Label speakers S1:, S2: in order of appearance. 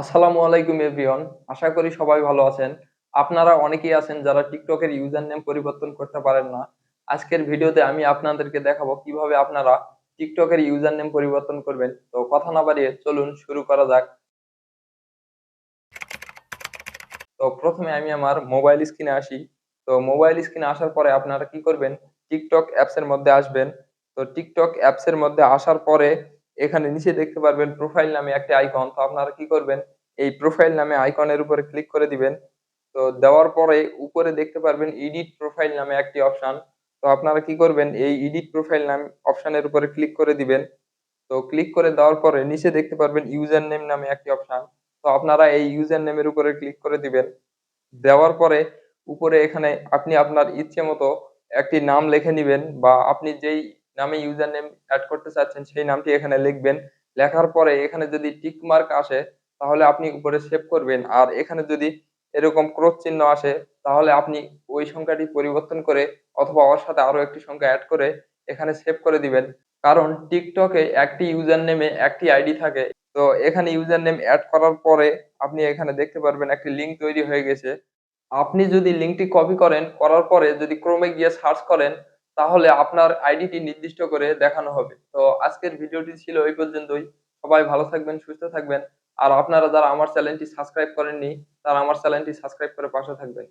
S1: আসসালামু আলাইকুম, এভরিওয়ান। আশা করি সবাই ভালো আছেন। আপনারা অনেকেই আছেন যারা টিকটকের ইউজার নেম পরিবর্তন করতে পারেন না। আজকের ভিডিওতে আমি আপনাদেরকে দেখাবো কীভাবে আপনারা টিকটকের ইউজার নেম পরিবর্তন করবেন। তো কথা না বাড়িয়ে চলুন শুরু করা যাক। তো প্রথমে আমি আমার মোবাইল স্ক্রিনে আসি। তো মোবাইল স্ক্রিনে আসার পরে আপনারা কি করবেন? টিকটক অ্যাপসের মধ্যে আসবেন। তো টিকটক অ্যাপসের মধ্যে আসার পরে এখানে নিচে দেখতে পারবেন প্রোফাইল নামে একটি আইকন তো আপনারা কি করবেন? এই প্রোফাইল নামে আইকনের উপরে ক্লিক করে দিবেন। তো দেওয়ার পরে উপরে দেখতে পারবেন এডিট প্রোফাইল নামে একটি অপশন তো আপনারা কি করবেন? এই এডিট প্রোফাইল নাম অপশনের উপরে ক্লিক করে দিবেন। তো ক্লিক করে দেওয়ার পরে নিচে দেখতে পারবেন ইউজার নেম নামে একটি অপশন তো আপনারা এই ইউজার নেমের উপরে ক্লিক করে দিবেন। দেওয়ার পরে উপরে এখানে আপনি আপনার ইচ্ছে মতো একটি নাম লিখে নিবেন বা আপনি যেই নামে ইউজার নেম অ্যাড করতে চাচ্ছেন, সেই নামটি এখানে লিখবেন। লেখার পরে এখানে যদি টিক মার্ক আসে, তাহলে আপনি উপরে সেভ করবেন। আর এখানে যদি এরকম ক্রস চিহ্ন আসে, তাহলে আপনি ওই সংখ্যাটি পরিবর্তন করে অথবা ওর সাথে আরও একটি সংখ্যা অ্যাড করে এখানে সেভ করে দিবেন। কারণ টিকটকে একটি ইউজার নেমে একটি আইডি থাকে। তো এখানে ইউজার নেম অ্যাড করার পরে আপনি এখানে দেখতে পারবেন একটি লিঙ্ক তৈরি হয়ে গেছে। আপনি যদি লিঙ্কটি কপি করেন, করার পরে যদি ক্রমে গিয়ে সার্চ করেন তাহলে আপনার আইডিটি নির্দিষ্ট করে দেখানো হবে। তো আজকের ভিডিওটি ছিল এই পর্যন্তই। সবাই ভালো থাকবেন, সুস্থ থাকবেন। আর আপনারা যারা আমার চ্যানেলটি সাবস্ক্রাইব করেননি, তারা আমার চ্যানেলটি সাবস্ক্রাইব করে পাশে থাকবেন।